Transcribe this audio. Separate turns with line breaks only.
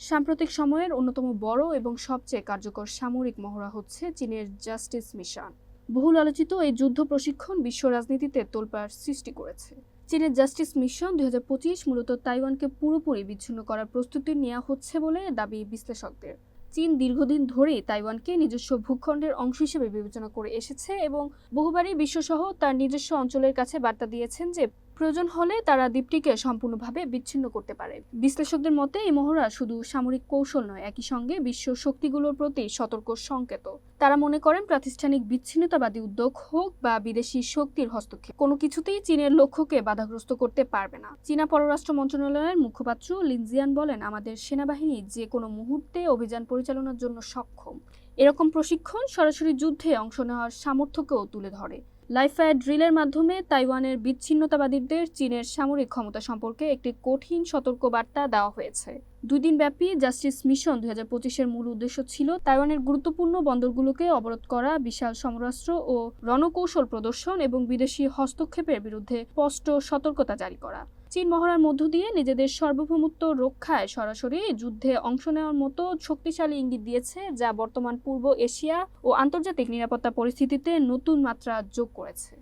সাম্প্রতিক সময়ের অন্যতম বড় এবং সবচেয়ে কার্যকর সামরিক মহড়া হচ্ছে চীনের জাস্টিস মিশন। বহুল আলোচিত এই যুদ্ধ প্রশিক্ষণ বিশ্ব রাজনীতিতে তোলপাড় সৃষ্টি করেছে। চীনের জাস্টিস মিশন দুই মূলত তাইওয়ানকে পুরোপুরি বিচ্ছিন্ন করার প্রস্তুতি নেওয়া হচ্ছে বলে দাবি বিশ্লেষকদের। চীন দীর্ঘদিন ধরেই তাইওয়ানকে নিজস্ব ভূখণ্ডের অংশ হিসেবে বিবেচনা করে এসেছে এবং বহুবারই বিশ্বসহ তার নিজস্ব অঞ্চলের কাছে বার্তা দিয়েছেন যে প্রয়োজন হলে তারা দ্বীপটিকে সম্পূর্ণভাবে বিচ্ছিন্ন করতে পারে। বিশ্লেষকদের মতে, এই মহড়া শুধু সামরিক কৌশল নয়, একই সঙ্গে বিশ্ব শক্তিগুলোর প্রতি সতর্ক সংকেত তারা মনে করেন, প্রাতিষ্ঠানিক বিচ্ছিন্নতাবাদী উদ্যোগ হোক বা বিদেশি শক্তির হস্তক্ষেপ, কোনো কিছুতেই চীনের লক্ষ্যকে বাধাগ্রস্ত করতে পারবে না। চীনা পররাষ্ট্র মন্ত্রণালয়ের মুখপাত্র লিনজিয়ান বলেন, আমাদের সেনাবাহিনী যে কোনো মুহূর্তে অভিযান পরিচালনার জন্য সক্ষম। এরকম প্রশিক্ষণ সরাসরি যুদ্ধে অংশ নেওয়ার সামর্থ্যকেও তুলে ধরে। লাইফ ফায়ার ড্রিলের মাধ্যমে তাইওয়ানের বিচ্ছিন্নতাবাদীদের চীনের সামরিক ক্ষমতা সম্পর্কে একটি কঠিন সতর্কবার্তা দেওয়া হয়েছে। দুই দিন ব্যাপী জাস্টিস মিশন দুই হাজার পঁচিশের মূল উদ্দেশ্য ছিল তাইওয়ানের গুরুত্বপূর্ণ বন্দরগুলোকে অবরোধ করা, বিশাল সমরাস্ত্র ও রণকৌশল প্রদর্শন এবং বিদেশি হস্তক্ষেপের বিরুদ্ধে স্পষ্ট সতর্কতা জারি করা। চীন মহড়ার মধ্য দিয়ে নিজেদের সার্বভৌমত্ব রক্ষায় সরাসরি যুদ্ধে অংশ নেওয়ার মতো শক্তিশালী ইঙ্গিত দিয়েছে, যা বর্তমান পূর্ব এশিয়া ও আন্তর্জাতিক নিরাপত্তা পরিস্থিতিতে নতুন মাত্রা যোগ করেছে।